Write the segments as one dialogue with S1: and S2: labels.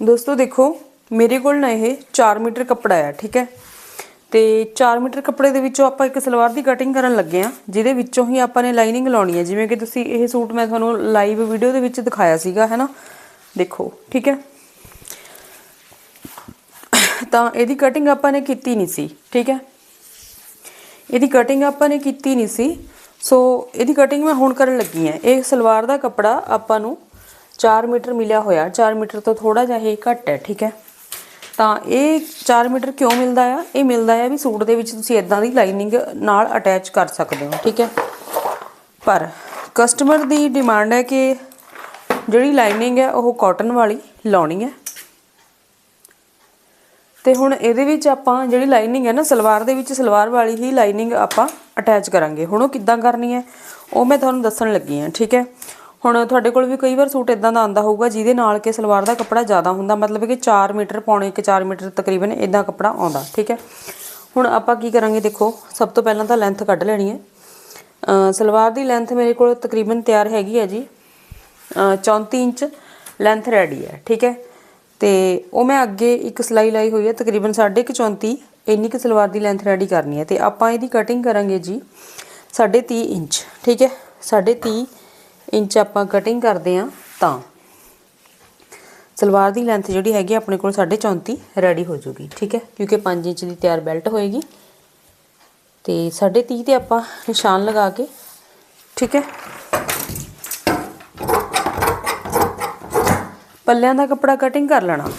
S1: ਦੋਸਤੋ ਦੇਖੋ, ਮੇਰੇ ਕੋਲ ਨਾ ਇਹ 4 ਮੀਟਰ ਕੱਪੜਾ ਆ, ਠੀਕ ਹੈ? ਤੇ 4 ਮੀਟਰ ਕੱਪੜੇ ਦੇ ਵਿੱਚੋਂ ਆਪਾਂ ਇੱਕ ਸਲਵਾਰ ਦੀ ਕਟਿੰਗ ਕਰਨ ਲੱਗੇ ਆ ਜਿਹਦੇ ਵਿੱਚੋਂ ਹੀ ਆਪਾਂ ਨੇ ਲਾਈਨਿੰਗ ਲਾਉਣੀ ਹੈ। ਜਿਵੇਂ ਕਿ ਤੁਸੀਂ ਇਹ ਸੂਟ ਮੈਂ ਤੁਹਾਨੂੰ ਲਾਈਵ ਵੀਡੀਓ ਦੇ ਵਿੱਚ ਦਿਖਾਇਆ ਸੀਗਾ, ਹੈ ਨਾ? ਦੇਖੋ, ਠੀਕ ਹੈ? ਤਾਂ ਇਹਦੀ ਕਟਿੰਗ ਆਪਾਂ ਨੇ ਕੀਤੀ ਨਹੀਂ ਸੀ, ਠੀਕ ਹੈ? ਇਹਦੀ ਕਟਿੰਗ ਆਪਾਂ ਨੇ ਕੀਤੀ ਨਹੀਂ ਸੀ। ਸੋ ਇਹਦੀ ਕਟਿੰਗ ਮੈਂ ਹੁਣ ਕਰਨ ਲੱਗੀ ਹਾਂ। ਇਹ ਸਲਵਾਰ ਦਾ ਕੱਪੜਾ ਆਪਾਂ ਨੂੰ 4 ਮੀਟਰ ਮਿਲਿਆ ਹੋਇਆ। 4 ਮੀਟਰ ਤੋਂ ਥੋੜਾ ਜਿਹਾ ਇਹ ਘੱਟ ਹੈ, ਠੀਕ ਹੈ? ਤਾਂ ਇਹ 4 ਮੀਟਰ ਕਿਉਂ ਮਿਲਦਾ ਆ? ਇਹ ਮਿਲਦਾ ਆ ਵੀ ਸੂਟ ਦੇ ਵਿੱਚ ਤੁਸੀਂ ਇਦਾਂ ਦੀ ਲਾਈਨਿੰਗ ਨਾਲ ਅਟੈਚ ਕਰ ਸਕਦੇ ਹੋ, ਠੀਕ ਹੈ? ਪਰ ਕਸਟਮਰ ਦੀ ਡਿਮਾਂਡ ਹੈ ਕਿ ਜਿਹੜੀ ਲਾਈਨਿੰਗ ਹੈ ਉਹ ਕਾਟਨ ਵਾਲੀ ਲਾਉਣੀ ਹੈ। ਤੇ ਹੁਣ ਇਹਦੇ ਵਿੱਚ ਆਪਾਂ ਜਿਹੜੀ ਲਾਈਨਿੰਗ ਹੈ ਨਾ, ਸਲਵਾਰ ਦੇ ਵਿੱਚ ਸਲਵਾਰ ਵਾਲੀ ਹੀ ਲਾਈਨਿੰਗ ਆਪਾਂ ਅਟੈਚ ਕਰਾਂਗੇ। ਹੁਣ ਉਹ ਕਿੱਦਾਂ ਕਰਨੀ ਹੈ, ਉਹ ਮੈਂ ਤੁਹਾਨੂੰ ਦੱਸਣ ਲੱਗੀ ਹਾਂ, ਠੀਕ ਹੈ? ਹੁਣ ਤੁਹਾਡੇ ਕੋਲ ਵੀ ਕਈ ਵਾਰ ਸੂਟ ਇਦਾਂ ਦਾ ਆਂਦਾ ਹੋਊਗਾ, ਜਿਹਦੇ ਨਾਲ ਕਿ ਸਲਵਾਰ ਦਾ ਕੱਪੜਾ ਜ਼ਿਆਦਾ ਹੁੰਦਾ, ਮਤਲਬ ਕਿ 4 ਮੀਟਰ, ਪੌਣੇ ਕਿ 4 ਮੀਟਰ ਤਕਰੀਬਨ ਇਦਾਂ ਕੱਪੜਾ ਆਉਂਦਾ, ਠੀਕ ਹੈ? ਹੁਣ ਆਪਾਂ ਕੀ ਕਰਾਂਗੇ ਦੇਖੋ, ਸਭ ਤੋਂ ਪਹਿਲਾਂ ਤਾਂ ਲੈਂਥ ਕੱਢ ਲੈਣੀ ਹੈ। ਸਲਵਾਰ ਦੀ ਲੈਂਥ ਮੇਰੇ ਕੋਲ ਤਕਰੀਬਨ ਤਿਆਰ ਹੈਗੀ ਹੈ ਜੀ। ਅਹ 34 ਇੰਚ ਲੈਂਥ ਰੈਡੀ ਹੈ, ਠੀਕ ਹੈ? ਤੇ ਉਹ ਮੈਂ ਅੱਗੇ ਇੱਕ ਸਲਾਈ ਲਾਈ ਹੋਈ ਹੈ, ਤਕਰੀਬਨ 34 ਇੰਨੀ ਕੁ ਸਲਵਾਰ ਦੀ ਲੈਂਥ ਰੈਡੀ ਕਰਨੀ ਹੈ। ਤੇ ਆਪਾਂ ਇਹਦੀ ਕਟਿੰਗ ਕਰਾਂਗੇ ਜੀ 30 ਇੰਚ, ਠੀਕ ਹੈ? 30 ਇੰਚ ਆਪਾਂ ਕਟਿੰਗ ਕਰਦੇ ਆ ਤਾਂ। ਸਲਵਾਰ ਦੀ ਲੈਂਥ ਜਿਹੜੀ ਹੈਗੀ ਆਪਣੇ ਕੋਲ 34 ਰੈਡੀ ਹੋ ਜੂਗੀ, ਠੀਕ ਹੈ? ਕਿਉਂਕਿ 5 ਇੰਚ ਦੀ ਤਿਆਰ ਬੈਲਟ ਹੋਏਗੀ। ਤੇ 30 ਤੇ ਆਪਾਂ ਨਿਸ਼ਾਨ ਲਗਾ ਕੇ, ਠੀਕ ਹੈ? ਪੱਲਿਆਂ ਦਾ ਕੱਪੜਾ ਕਟਿੰਗ ਕਰ ਲੈਣਾ,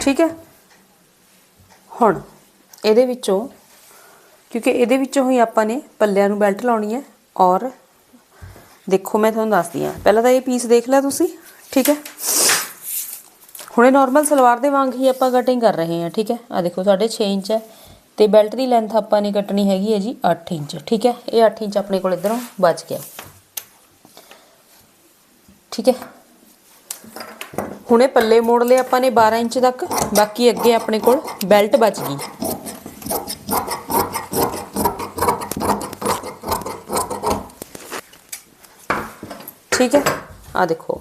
S1: ਠੀਕ ਹੈ? ਹੁਣ ਇਹਦੇ ਵਿੱਚੋਂ, ਕਿਉਂਕਿ ਇਹਦੇ ਵਿੱਚੋਂ ਹੀ ਆਪਾਂ ਨੇ ਪੱਲਿਆਂ ਨੂੰ ਬੈਲਟ ਲਾਉਣੀ ਹੈ ਔਰ ਦੇਖੋ ਮੈਂ ਤੁਹਾਨੂੰ ਦੱਸਦੀ ਹਾਂ। ਪਹਿਲਾਂ ਤਾਂ ਇਹ ਪੀਸ ਦੇਖ ਲਿਆ ਤੁਸੀਂ, ਠੀਕ ਹੈ? ਹੁਣੇ ਨਾਰਮਲ ਸਲਵਾਰ ਦੇ ਵਾਂਗ ਹੀ ਆਪਾਂ ਕਟਿੰਗ ਕਰ ਰਹੇ ਹਾਂ, ਠੀਕ ਹੈ? ਆ ਦੇਖੋ ਸਾਡੇ 6 ਇੰਚ ਹੈ ਤੇ ਬੈਲਟ ਦੀ ਲੈਂਥ ਆਪਾਂ ਨੇ ਕੱਟਣੀ ਹੈਗੀ ਹੈ ਜੀ 8 ਇੰਚ, ਠੀਕ ਹੈ? ਇਹ 8 ਇੰਚ ਆਪਣੇ ਕੋਲ ਇਧਰੋਂ ਬਚ ਗਿਆ। ਠੀਕ ਹੈ? ਹੁਣੇ ਪੱਲੇ ਮੋੜ ਲਏ ਆਪਾਂ ਨੇ 12 ਇੰਚ ਤੱਕ, ਬਾਕੀ ਅੱਗੇ ਆਪਣੇ ਕੋਲ ਬੈਲਟ ਬਚ ਗਈ। ਠੀਕ ਹੈ? ਆ ਦੇਖੋ।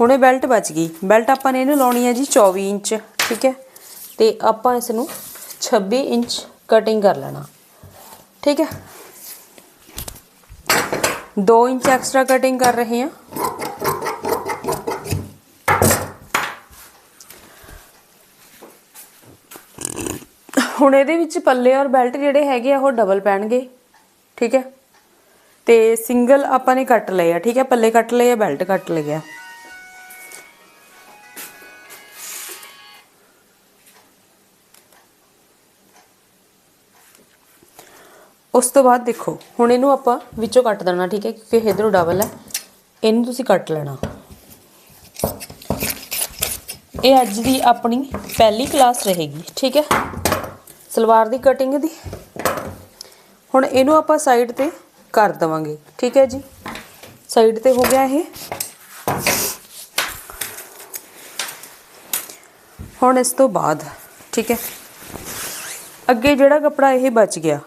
S1: ਹੁਣ ਇਹ ਬੈਲਟ ਬਚ ਗਈ। ਬੈਲਟ ਆਪਾਂ ਨੇ ਇਹਨੂੰ ਲਾਉਣੀ ਹੈ ਜੀ 24 ਇੰਚ, ਠੀਕ ਹੈ? ਤੇ ਆਪਾਂ ਇਸ ਨੂੰ 26 ਇੰਚ ਕਟਿੰਗ ਕਰ ਲੈਣਾ। ਠੀਕ ਹੈ? 2 ਇੰਚ ਐਕਸਟਰਾ ਕਟਿੰਗ ਕਰ ਰਹੇ ਹਾਂ। ਹੁਣ ਇਹਦੇ ਵਿੱਚ ਪੱਲੇ ਔਰ ਬੈਲਟ ਜਿਹੜੇ ਹੈਗੇ ਆ, ਉਹ ਡਬਲ ਪੈਣਗੇ। ਠੀਕ ਹੈ? ਤੇ ਸਿੰਗਲ ਆਪਾਂ ਨੇ ਕੱਟ ਲਏ ਆ, ਠੀਕ ਹੈ? ਪੱਲੇ ਕੱਟ ਲਏ ਆ, ਬੈਲਟ ਕੱਟ ਲਏ ਉਸ ਤੋਂ ਬਾਅਦ ਦੇਖੋ, ਹੁਣ ਇਹਨੂੰ ਆਪਾਂ ਵਿੱਚੋਂ ਕੱਟ ਦੇਣਾ, ਠੀਕ ਹੈ? ਕਿਉਂਕਿ ਇਧਰੋਂ ਡਬਲ ਹੈ। ਇਹਨੂੰ ਤੁਸੀਂ ਕੱਟ ਲੈਣਾ। ਇਹ ਅੱਜ ਦੀ ਆਪਣੀ ਪਹਿਲੀ ਕਲਾਸ ਰਹੇਗੀ, ਠੀਕ ਹੈ? ਸਲਵਾਰ ਦੀ ਕਟਿੰਗ ਦੀ। ਹੁਣ ਇਹਨੂੰ ਆਪਾਂ ਸਾਈਡ ਤੇ ਕਰ ਦਵਾਂਗੇ। ਠੀਕ ਹੈ ਜੀ? ਸਾਈਡ ਤੇ ਹੋ ਗਿਆ ਇਹ। ਹੁਣ ਇਸ ਤੋਂ ਬਾਅਦ, ਠੀਕ ਹੈ? ਅੱਗੇ ਜਿਹੜਾ ਕੱਪੜਾ ਇਹ ਬਚ ਗਿਆ,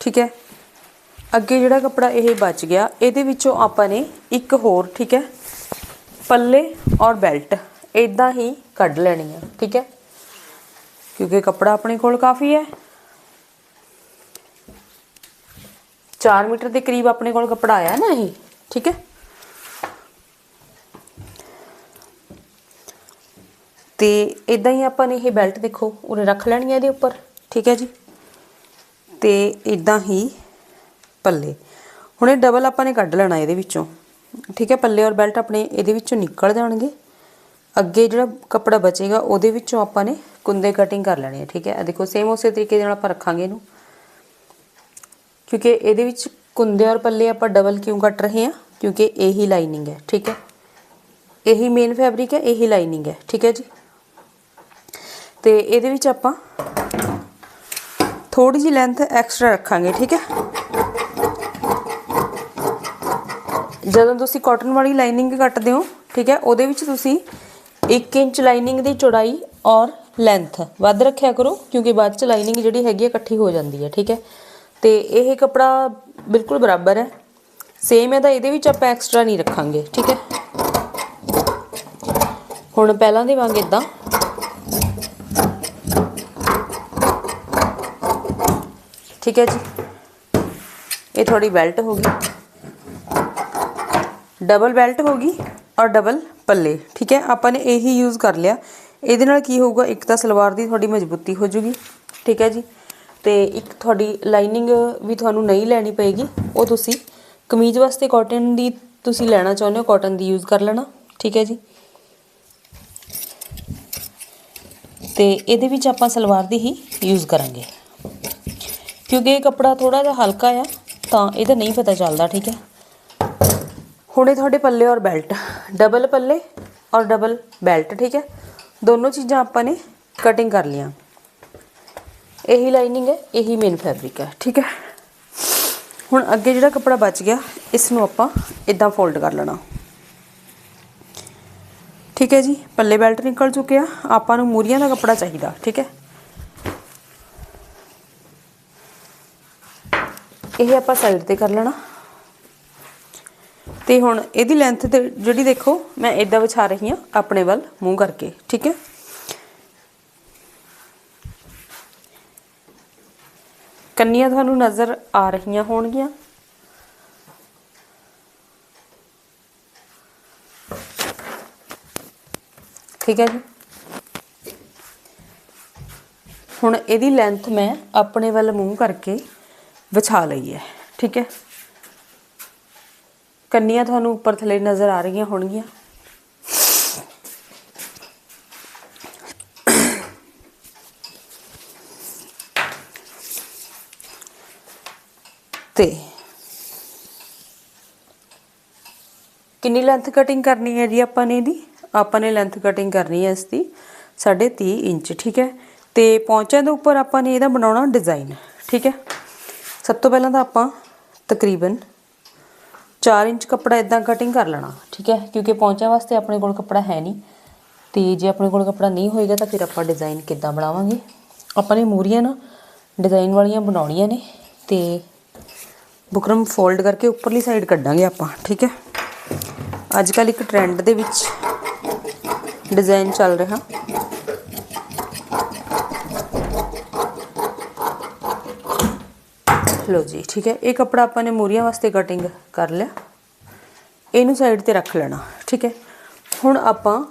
S1: ਠੀਕ ਹੈ? ਅੱਗੇ ਜਿਹੜਾ ਕੱਪੜਾ ਇਹ ਬਚ ਗਿਆ, ਇਹਦੇ ਵਿੱਚੋਂ ਆਪਾਂ ਨੇ ਇੱਕ ਹੋਰ, ਠੀਕ ਹੈ? ਪੱਲੇ ਔਰ ਬੈਲਟ ਇਦਾਂ ਹੀ ਕੱਢ ਲੈਣੀ ਹੈ ਠੀਕ ਹੈ? ਕਿਉਂਕਿ ਕੱਪੜਾ ਆਪਣੇ ਕੋਲ ਕਾਫੀ ਹੈ। 4 ਮੀਟਰ ਦੇ ਕਰੀਬ ਆਪਣੇ ਕੋਲ ਕੱਪੜਾ ਆਇਆ ਨਾ ਇਹ, ਠੀਕ ਹੈ? ਤੇ ਇਦਾਂ ਹੀ ਆਪਾਂ ਨੇ ਇਹ ਬੈਲਟ ਦੇਖੋ, ਉਹਨੇ ਰੱਖ ਲੈਣੀ ਹੈ ਇਹਦੇ ਉੱਪਰ, ਠੀਕ ਹੈ ਜੀ? ਤੇ ਇਦਾਂ ਹੀ ਪੱਲੇ। ਹੁਣ ਇਹ ਡਬਲ ਆਪਾਂ ਨੇ ਕੱਢ ਲੈਣਾ ਇਹਦੇ ਵਿੱਚੋਂ, ਠੀਕ ਹੈ? ਪੱਲੇ ਔਰ ਬੈਲਟ ਆਪਣੇ ਇਹਦੇ ਵਿੱਚੋਂ ਨਿਕਲ ਜਾਣਗੇ। ਅੱਗੇ ਜਿਹੜਾ ਕੱਪੜਾ ਬਚੇਗਾ, ਉਹਦੇ ਵਿੱਚੋਂ ਆਪਾਂ ਨੇ ਕੁੰਦੇ ਕਟਿੰਗ ਕਰ ਲੈਣੀ ਹੈ ਠੀਕ ਹੈ? ਦੇਖੋ ਸੇਮ ਉਸੇ ਤਰੀਕੇ ਦੇ ਨਾਲ ਆਪਾਂ ਰੱਖਾਂਗੇ ਇਹਨੂੰ। ਕਿਉਂਕਿ ਇਹਦੇ ਵਿੱਚ ਕੁੰਦੇ ਔਰ ਪੱਲੇ ਆਪਾਂ ਡਬਲ ਕਿਉਂ ਕੱਟ ਰਹੇ ਹਾਂ? ਕਿਉਂਕਿ ਇਹੀ ਲਾਈਨਿੰਗ ਹੈ, ਠੀਕ ਹੈ? ਇਹੀ ਮੇਨ ਫੈਬਰਿਕ ਹੈ, ਇਹੀ ਲਾਈਨਿੰਗ ਹੈ, ਠੀਕ ਹੈ ਜੀ? ਤੇ ਇਹਦੇ ਵਿੱਚ ਆਪਾਂ ਥੋੜੀ ਜਿਹੀ ਲੈਂਥ ਐਕਸਟਰਾ ਰੱਖਾਂਗੇ, ਠੀਕ ਹੈ? ਜਦੋਂ ਤੁਸੀਂ ਕਾਟਨ ਵਾਲੀ ਲਾਈਨਿੰਗ ਕੱਟਦੇ ਹੋ, ਠੀਕ ਹੈ? ਉਹਦੇ ਵਿੱਚ ਤੁਸੀਂ 1 ਇੰਚ ਲਾਈਨਿੰਗ ਦੀ ਚੌੜਾਈ ਔਰ ਲੈਂਥ ਵੱਧ ਰੱਖਿਆ ਕਰੋ, ਕਿਉਂਕਿ ਬਾਅਦ ਚ ਲਾਈਨਿੰਗ ਜਿਹੜੀ ਹੈਗੀ ਹੈ ਇਕੱਠੀ ਹੋ ਜਾਂਦੀ ਹੈ, ਠੀਕ ਹੈ? ਤੇ ਇਹ ਕੱਪੜਾ ਬਿਲਕੁਲ ਬਰਾਬਰ ਹੈ। ਸੇਮ ਹੈ ਤਾਂ ਇਹਦੇ ਵਿੱਚ ਆਪਾਂ ਐਕਸਟਰਾ ਨਹੀਂ ਰੱਖਾਂਗੇ, ਠੀਕ ਹੈ? ਹੁਣ ਪਹਿਲਾਂ ਦੇ ਵਾਂਗ ਇਦਾਂ ਠੀਕ ਹੈ ਜੀ। ਇਹ ਥੋੜੀ ਬੈਲਟ ਹੋ ਗਈ। ਡਬਲ ਬੈਲਟ ਹੋ ਗਈ ਔਰ ਡਬਲ ਪੱਲੇ, ਠੀਕ ਹੈ? ਆਪਾਂ ਨੇ ਇਹੀ ਯੂਜ਼ ਕਰ ਲਿਆ। ਇਹਦੇ ਨਾਲ ਕੀ ਹੋਊਗਾ? ਇੱਕ ਤਾਂ ਸਲਵਾਰ ਦੀ ਤੁਹਾਡੀ ਮਜ਼ਬੂਤੀ ਹੋ ਜੂਗੀ, ਠੀਕ ਹੈ ਜੀ? ਤੇ ਇੱਕ ਤੁਹਾਡੀ ਲਾਈਨਿੰਗ ਵੀ ਤੁਹਾਨੂੰ ਨਹੀਂ ਲੈਣੀ ਪਏਗੀ, ਉਹ ਤੁਸੀਂ ਕਮੀਜ਼ ਵਾਸਤੇ ਕਾਟਨ ਦੀ ਤੁਸੀਂ ਲੈਣਾ ਚਾਹੁੰਦੇ ਹੋ ਕਾਟਨ ਦੀ ਯੂਜ਼ ਕਰ ਲੈਣਾ, ਠੀਕ ਹੈ ਜੀ? ਤੇ ਇਹਦੇ ਵਿੱਚ ਆਪਾਂ ਸਲਵਾਰ ਦੀ ਹੀ ਯੂਜ਼ ਕਰਾਂਗੇ। ਕਿਉਂਕਿ ਇਹ ਕੱਪੜਾ ਥੋੜਾ ਜਿਹਾ ਹਲਕਾ ਆ, ਤਾਂ ਇਹਦਾ ਨਹੀਂ ਪਤਾ ਚੱਲਦਾ, ਠੀਕ ਹੈ? ਹੁਣੇ ਤੁਹਾਡੇ ਪੱਲੇ ਔਰ ਬੈਲਟ ਡਬਲ ਪੱਲੇ ਔਰ ਡਬਲ ਬੈਲਟ ਠੀਕ ਹੈ? ਦੋਨੋਂ ਚੀਜ਼ਾਂ ਆਪਾਂ ਨੇ ਕਟਿੰਗ ਕਰ ਲੀਆਂ ਇਹੀ ਲਾਈਨਿੰਗ ਹੈ, ਇਹੀ ਮੇਨ ਫੈਬਰਿਕ ਹੈ, ਠੀਕ ਹੈ? ਹੁਣ ਅੱਗੇ ਜਿਹੜਾ ਕੱਪੜਾ ਬਚ ਗਿਆ ਇਸ ਨੂੰ ਆਪਾਂ ਇਦਾਂ ਫੋਲਡ ਕਰ ਲੈਣਾ। ਠੀਕ ਹੈ ਜੀ? ਪੱਲੇ ਬੈਲਟ ਨਿਕਲ ਚੁੱਕਿਆ ਆਪਾਂ ਨੂੰ ਮੂਰੀਆਂ ਦਾ ਕੱਪੜਾ ਚਾਹੀਦਾ, ਠੀਕ ਹੈ? ਇਹ ਆਪਾਂ ਸਾਈਡ ਤੇ ਕਰ ਲੈਣਾ। ਤੇ ਹੁਣ ਇਹਦੀ ਲੈਂਥ ਤੇ ਜਿਹੜੀ ਦੇਖੋ, ਮੈਂ ਇਦਾਂ ਵਿਛਾ ਰਹੀ ਹਾਂ ਆਪਣੇ ਵੱਲ ਮੂੰਹ ਕਰਕੇ, ਠੀਕ ਹੈ? ਕੰਨੀਆਂ ਤੁਹਾਨੂੰ ਨਜ਼ਰ ਆ ਰਹੀਆਂ ਹੋਣਗੀਆਂ। ਠੀਕ ਹੈ ਜੀ। ਹੁਣ ਇਹਦੀ ਲੈਂਥ ਮੈਂ ਆਪਣੇ ਵੱਲ ਮੂੰਹ ਕਰਕੇ ਵਿਛਾ ਲਈ ਹੈ। ਠੀਕ ਹੈ। ਕੰਨੀਆਂ ਤੁਹਾਨੂੰ ਉੱਪਰ ਥੱਲੇ ਨਜ਼ਰ ਆ ਰਹੀਆਂ ਹੋਣਗੀਆਂ। ਤੇ ਕਿੰਨੀ ਲੈਂਥ ਕਟਿੰਗ ਕਰਨੀ ਹੈ ਜੀ ਆਪਾਂ ਨੇ ਇਹਦੀ? ਆਪਾਂ ਨੇ ਲੈਂਥ ਕਟਿੰਗ ਕਰਨੀ ਹੈ ਇਸ ਦੀ 30 ਇੰਚ, ਠੀਕ ਹੈ? ਤੇ ਪੌਂਚਿਆਂ ਦੇ ਉੱਪਰ ਆਪਾਂ ਨੇ ਇਹਦਾ ਬਣਾਉਣਾ ਡਿਜ਼ਾਈਨ ਠੀਕ ਹੈ? ਸਭ ਤੋਂ ਪਹਿਲਾਂ ਤਾਂ ਆਪਾਂ ਤਕਰੀਬਨ 4 ਇੰਚ ਕੱਪੜਾ ਇਦਾਂ ਕਟਿੰਗ ਕਰ ਲੈਣਾ, ਠੀਕ ਹੈ? ਕਿਉਂਕਿ ਪੌਂਚਿਆਂ ਵਾਸਤੇ ਆਪਣੇ ਕੋਲ ਕੱਪੜਾ ਹੈ ਨਹੀਂ। ਤੇ ਜੇ ਆਪਣੇ ਕੋਲ ਕੱਪੜਾ ਨਹੀਂ ਹੋਏਗਾ ਤਾਂ ਫਿਰ ਆਪਾਂ ਡਿਜ਼ਾਈਨ ਕਿੱਦਾਂ ਬਣਾਵਾਂਗੇ? ਆਪਾਂ ਨੇ ਮੂਰੀਆਂ ਨਾ ਡਿਜ਼ਾਈਨ ਵਾਲੀਆਂ ਬਣਾਉਣੀਆਂ ਨੇ ਤੇ ਬੁਕਰਮ ਫੋਲਡ ਕਰਕੇ ਉੱਪਰਲੀ ਸਾਈਡ ਕੱਢਾਂਗੇ ਆਪਾਂ, ਠੀਕ ਹੈ? ਅੱਜ ਕੱਲ ਇੱਕ ਟ੍ਰੈਂਡ ਦੇ ਵਿੱਚ ਡਿਜ਼ਾਈਨ ਚੱਲ ਰਿਹਾ। ਲੋ ਜੀ, ਠੀਕ ਹੈ? ਇਹ ਕੱਪੜਾ ਆਪਾਂ ਨੇ ਮੂਰੀਆਂ ਵਾਸਤੇ ਕਟਿੰਗ ਕਰ ਲਿਆ। ਇਹਨੂੰ ਸਾਈਡ ਤੇ ਰੱਖ ਲੈਣਾ, ਠੀਕ ਹੈ? ਹੁਣ ਆਪਾਂ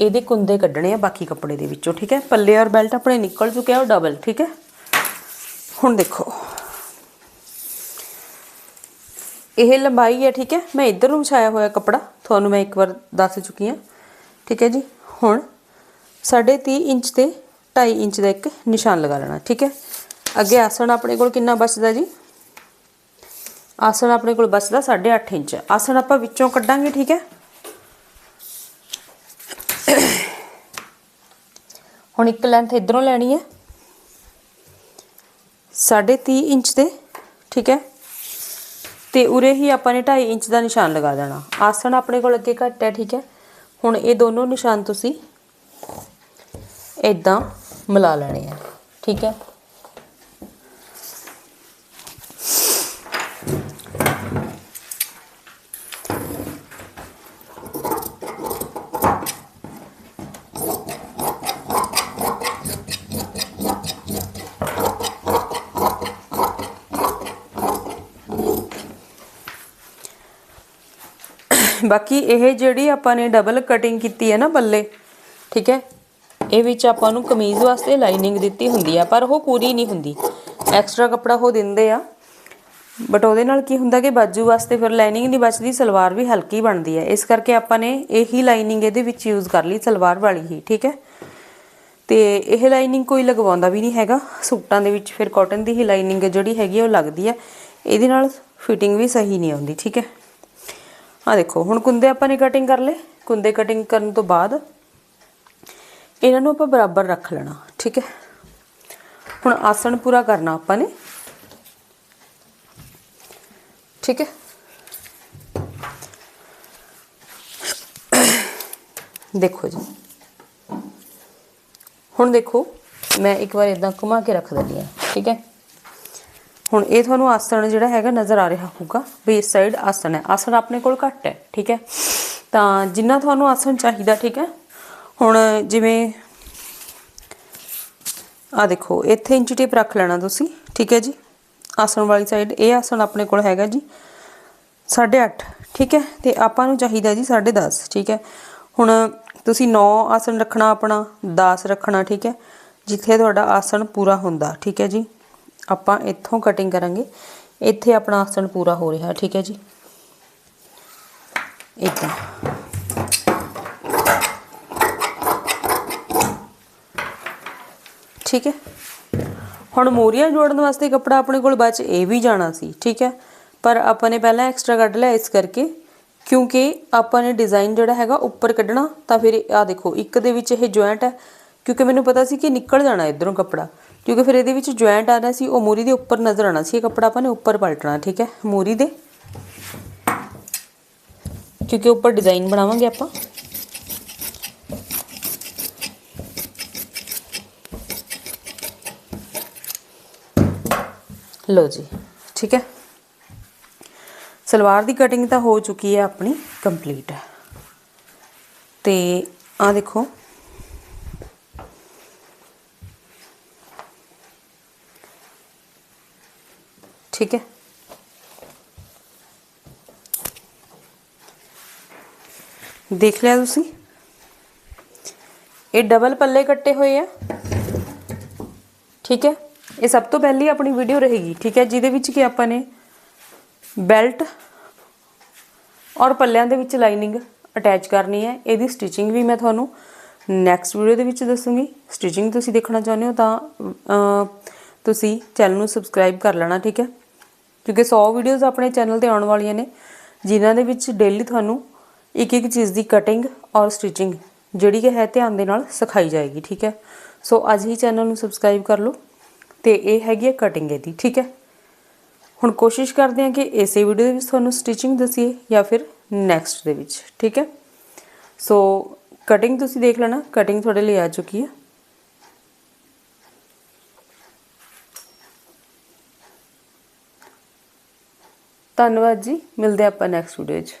S1: ਇਹਦੇ ਕੁੰਦੇ ਕੱਢਣੇ ਆ ਬਾਕੀ ਕੱਪੜੇ ਦੇ ਵਿੱਚੋਂ, ਠੀਕ ਹੈ? ਪੱਲੇ ਔਰ ਬੈਲਟ ਆਪਣੇ ਨਿਕਲ ਚੁੱਕਿਆ ਉਹ ਡਬਲ ਠੀਕ ਹੈ? ਹੁਣ ਦੇਖੋ। ਇਹ ਲੰਬਾਈ ਹੈ, ਠੀਕ ਹੈ? ਮੈਂ ਇੱਧਰ ਨੂੰ ਵਿਛਾਇਆ ਹੋਇਆ ਕੱਪੜਾ। ਤੁਹਾਨੂੰ ਮੈਂ ਇੱਕ ਵਾਰ ਦੱਸ ਚੁੱਕੀ ਹਾਂ। ਠੀਕ ਹੈ ਜੀ? ਹੁਣ 3.5 ਇੰਚ ਤੇ 2.5 ਇੰਚ ਦਾ ਇੱਕ ਨਿਸ਼ਾਨ ਲਗਾ ਲੈਣਾ, ਠੀਕ ਹੈ? ਅੱਗੇ ਆਸਣ ਆਪਣੇ ਕੋਲ ਕਿੰਨਾ ਬਚਦਾ ਜੀ? ਆਸਣ ਆਪਣੇ ਕੋਲ ਬਚਦਾ 8.5 ਇੰਚ। ਆਸਣ ਆਪਾਂ ਵਿੱਚੋਂ ਕੱਢਾਂਗੇ, ਠੀਕ ਹੈ? ਹੁਣ ਇੱਕ ਲੈਂਥ ਇਧਰੋਂ ਲੈਣੀ ਹੈ। 3.5 ਇੰਚ ਤੇ, ਠੀਕ ਹੈ? ਤੇ ਉਰੇ ਹੀ ਆਪਾਂ ਨੇ 2.5 ਇੰਚ ਦਾ ਨਿਸ਼ਾਨ ਲਗਾ ਦੇਣਾ। ਆਸਣ ਆਪਣੇ ਕੋਲ ਅੱਗੇ ਘੱਟ ਹੈ, ਠੀਕ ਹੈ? ਹੁਣ ਇਹ ਦੋਨੋਂ ਨਿਸ਼ਾਨ ਤੁਸੀਂ ਇਦਾਂ ਮਿਲਾ ਲੈਣੇ ਆ, ਠੀਕ ਹੈ? ਬਾਕੀ ਇਹ ਜਿਹੜੀ ਆਪਾਂ ਨੇ ਡਬਲ ਕਟਿੰਗ ਕੀਤੀ ਹੈ ਨਾ ਪੱਲੇ ਠੀਕ ਹੈ, ਇਹ ਵਿੱਚ ਆਪਾਂ ਨੂੰ ਕਮੀਜ਼ ਵਾਸਤੇ ਲਾਈਨਿੰਗ ਦਿੱਤੀ ਹੁੰਦੀ ਆ, ਪਰ ਉਹ ਪੂਰੀ ਨਹੀਂ ਹੁੰਦੀ। ਐਕਸਟਰਾ ਕੱਪੜਾ ਉਹ ਦਿੰਦੇ ਆ ਬਟ ਉਹਦੇ ਨਾਲ ਕੀ ਹੁੰਦਾ ਕਿ ਬਾਜੂ ਵਾਸਤੇ ਫਿਰ ਲਾਈਨਿੰਗ ਦੀ ਬਚਦੀ, ਸਲਵਾਰ ਵੀ ਹਲਕੀ ਬਣਦੀ ਹੈ ਇਸ ਕਰਕੇ ਆਪਾਂ ਨੇ ਇਹੀ ਲਾਈਨਿੰਗ ਇਹਦੇ ਵਿੱਚ ਯੂਜ਼ ਕਰ ਲਈ, ਸਲਵਾਰ ਵਾਲੀ ਹੀ, ਠੀਕ ਹੈ। ਤੇ ਇਹ ਲਾਈਨਿੰਗ ਕੋਈ ਲਗਵਾਉਂਦਾ ਵੀ ਨਹੀਂ ਹੈਗਾ, ਸੂਟਾਂ ਦੇ ਵਿੱਚ ਫਿਰ ਕਾਟਨ ਦੀ ਹੀ ਲਾਈਨਿੰਗ ਜਿਹੜੀ ਹੈਗੀ ਉਹ ਲੱਗਦੀ ਹੈ ਇਹਦੇ ਨਾਲ ਫਿਟਿੰਗ ਵੀ ਸਹੀ ਨਹੀਂ ਆਉਂਦੀ, ਠੀਕ ਹੈ। ਆ ਦੇਖੋ, ਹੁਣ ਕੁੰਦੇ ਆਪਾਂ ਨੇ ਕਟਿੰਗ ਕਰ ਲਏ। ਕੁੰਦੇ ਕਟਿੰਗ ਕਰਨ ਤੋਂ ਬਾਅਦ ਇਹਨਾਂ ਨੂੰ ਆਪਾਂ ਬਰਾਬਰ ਰੱਖ ਲੈਣਾ, ਠੀਕ ਹੈ। ਹੁਣ ਆਸਣ ਪੂਰਾ ਕਰਨਾ ਆਪਾਂ ਨੇ, ਠੀਕ ਹੈ। ਦੇਖੋ ਜੀ। ਹੁਣ ਦੇਖੋ, ਮੈਂ ਇੱਕ ਵਾਰ ਇਦਾਂ ਘੁਮਾ ਕੇ ਰੱਖ ਦਿੰਦੀ ਆ ਠੀਕ ਹੈ। ਹੁਣ ਇਹ ਤੁਹਾਨੂੰ ਆਸਣ ਜਿਹੜਾ ਹੈਗਾ ਨਜ਼ਰ ਆ ਰਿਹਾ ਹੋਊਗਾ, ਵੀ ਇਸ ਸਾਈਡ ਆਸਣ ਹੈ। ਆਸਣ ਆਪਣੇ ਕੋਲ ਘੱਟ ਹੈ, ਠੀਕ ਹੈ? ਤਾਂ ਜਿੰਨਾ ਤੁਹਾਨੂੰ ਆਸਣ ਚਾਹੀਦਾ, ਠੀਕ ਹੈ? ਹੁਣ ਜਿਵੇਂ ਆ ਦੇਖੋ, ਇੱਥੇ ਇੰਚੀ ਟੇਪ ਰੱਖ ਲੈਣਾ ਤੁਸੀਂ, ਠੀਕ ਹੈ ਜੀ? ਆਸਣ ਵਾਲੀ ਸਾਈਡ ਇਹ ਆਸਣ ਆਪਣੇ ਕੋਲ ਹੈਗਾ ਜੀ 8.5 ਠੀਕ ਹੈ? ਤੇ ਆਪਾਂ ਨੂੰ ਚਾਹੀਦਾ ਜੀ 10.5 ਠੀਕ ਹੈ? ਹੁਣ ਤੁਸੀਂ 9 ਆਸਣ ਰੱਖਣਾ ਆਪਣਾ 10 ਰੱਖਣਾ, ਠੀਕ ਹੈ? ਜਿੱਥੇ ਤੁਹਾਡਾ ਆਸਣ ਪੂਰਾ ਹੁੰਦਾ, ਠੀਕ ਹੈ ਜੀ? ਆਪਾਂ ਇੱਥੋਂ ਕਟਿੰਗ ਕਰਾਂਗੇ। ਇੱਥੇ ਆਪਣਾ ਆਸਣ ਪੂਰਾ ਹੋ ਰਿਹਾ, ਠੀਕ ਹੈ ਜੀ। ਇਦਾਂ। ਠੀਕ ਹੈ। ਹੁਣ ਮੋਰੀਆਂ ਜੋੜਨ ਵਾਸਤੇ ਕੱਪੜਾ ਆਪਣੇ ਕੋਲ ਬਚ ਇਹ ਵੀ ਜਾਣਾ ਸੀ, ਠੀਕ ਹੈ। ਪਰ ਆਪਾਂ ਨੇ ਪਹਿਲਾਂ ਐਕਸਟਰਾ ਕੱਢ ਲਿਆ ਇਸ ਕਰਕੇ, ਕਿਉਂਕਿ ਆਪਾਂ ਨੇ ਡਿਜ਼ਾਈਨ ਜਿਹੜਾ ਹੈਗਾ ਉੱਪਰ ਕੱਢਣਾ, ਤਾਂ ਫਿਰ ਆ ਦੇਖੋ, ਇੱਕ ਦੇ ਵਿੱਚ ਇਹ ਜੁਆਇੰਟ ਹੈ, ਕਿਉਂਕਿ ਮੈਨੂੰ ਪਤਾ ਸੀ ਕਿ ਨਿਕਲ ਜਾਣਾ ਇਧਰੋਂ ਕੱਪੜਾ। ਕਿਉਂਕਿ ਫਿਰ ਇਹਦੇ ਵਿੱਚ ਜੁਆਇੰਟ ਆ ਰਿਹਾ ਸੀ, ਉਹ ਮੋਰੀ ਦੇ ਉੱਪਰ ਨਜ਼ਰ ਆਣਾ ਸੀ, ਇਹ ਕੱਪੜਾ ਆਪਾਂ ਨੇ ਉੱਪਰ ਪਲਟਣਾ, ਠੀਕ ਹੈ? ਮੋਰੀ ਦੇ। ਕਿਉਂਕਿ ਉੱਪਰ ਡਿਜ਼ਾਈਨ ਬਣਾਵਾਂਗੇ ਆਪਾਂ। ਲੋ ਜੀ, ਠੀਕ ਹੈ? ਸਲਵਾਰ ਦੀ ਕਟਿੰਗ ਤਾਂ ਹੋ ਚੁੱਕੀ ਹੈ ਆਪਣੀ ਕੰਪਲੀਟ ਤੇ ਆ ਦੇਖੋ ਠੀਕ ਹੈ ਦੇਖ ਲਿਆ ਤੁਸੀਂ ਇਹ ਡਬਲ ਪੱਲੇ ਕੱਟੇ ਹੋਏ ਆ ਠੀਕ ਹੈ ਇਹ ਸਭ ਤੋਂ ਪਹਿਲੀ ਆਪਣੀ ਵੀਡੀਓ ਰਹੇਗੀ ਠੀਕ ਹੈ ਜਿਹਦੇ ਵਿੱਚ ਕਿ ਆਪਾਂ ਨੇ ਬੈਲਟ ਔਰ ਪੱਲਿਆਂ ਦੇ ਵਿੱਚ ਲਾਈਨਿੰਗ ਅਟੈਚ ਕਰਨੀ ਹੈ ਇਹਦੀ ਸਟਿਚਿੰਗ ਵੀ ਮੈਂ ਤੁਹਾਨੂੰ ਨੈਕਸਟ ਵੀਡੀਓ ਦੇ ਵਿੱਚ ਦੱਸੂਗੀ ਸਟਿਚਿੰਗ ਤੁਸੀਂ ਦੇਖਣਾ ਚਾਹੁੰਦੇ ਹੋ ਤਾਂ ਤੁਸੀਂ ਚੈਨਲ ਨੂੰ ਸਬਸਕ੍ਰਾਈਬ ਕਰ ਲੈਣਾ ਠੀਕ ਹੈ ਕਿਉਂਕਿ 100 ਵੀਡੀਓਜ਼ ਆਪਣੇ ਚੈਨਲ ਤੇ ਆਉਣ ਵਾਲੀਆਂ ਨੇ, ਜਿਨ੍ਹਾਂ ਦੇ ਵਿੱਚ ਡੇਲੀ ਤੁਹਾਨੂੰ ਇੱਕ ਇੱਕ ਚੀਜ਼ ਦੀ ਕਟਿੰਗ ਔਰ ਸਟਿਚਿੰਗ ਜਿਹੜੀ ਕਿ ਹੈ ਧਿਆਨ ਦੇ ਨਾਲ ਸਿਖਾਈ ਜਾਏਗੀ, ਠੀਕ ਹੈ? ਸੋ ਅੱਜ ਹੀ ਚੈਨਲ ਨੂੰ ਸਬਸਕ੍ਰਾਈਬ ਕਰ ਲਓ ਤੇ ਇਹ ਹੈਗੀ ਹੈ ਕਟਿੰਗ ਇਹਦੀ, ਠੀਕ ਹੈ? ਹੁਣ ਕੋਸ਼ਿਸ਼ ਕਰਦੇ ਹਾਂ ਕਿ ਇਸੇ ਵੀਡੀਓ ਦੇ ਵਿੱਚ ਤੁਹਾਨੂੰ ਸਟਿਚਿੰਗ ਦਸੀਏ ਜਾਂ ਫਿਰ ਨੈਕਸਟ ਦੇ ਵਿੱਚ, ਠੀਕ ਹੈ? ਸੋ ਕਟਿੰਗ ਤੁਸੀਂ ਦੇਖ ਲੈਣਾ ਕਟਿੰਗ ਤੁਹਾਡੇ ਲਈ ਆ ਚੁੱਕੀ ਹੈ। ਧੰਨਵਾਦ ਜੀ ਮਿਲਦੇ ਆਪਾਂ ਨੈਕਸਟ ਵੀਡੀਓ 'ਚ।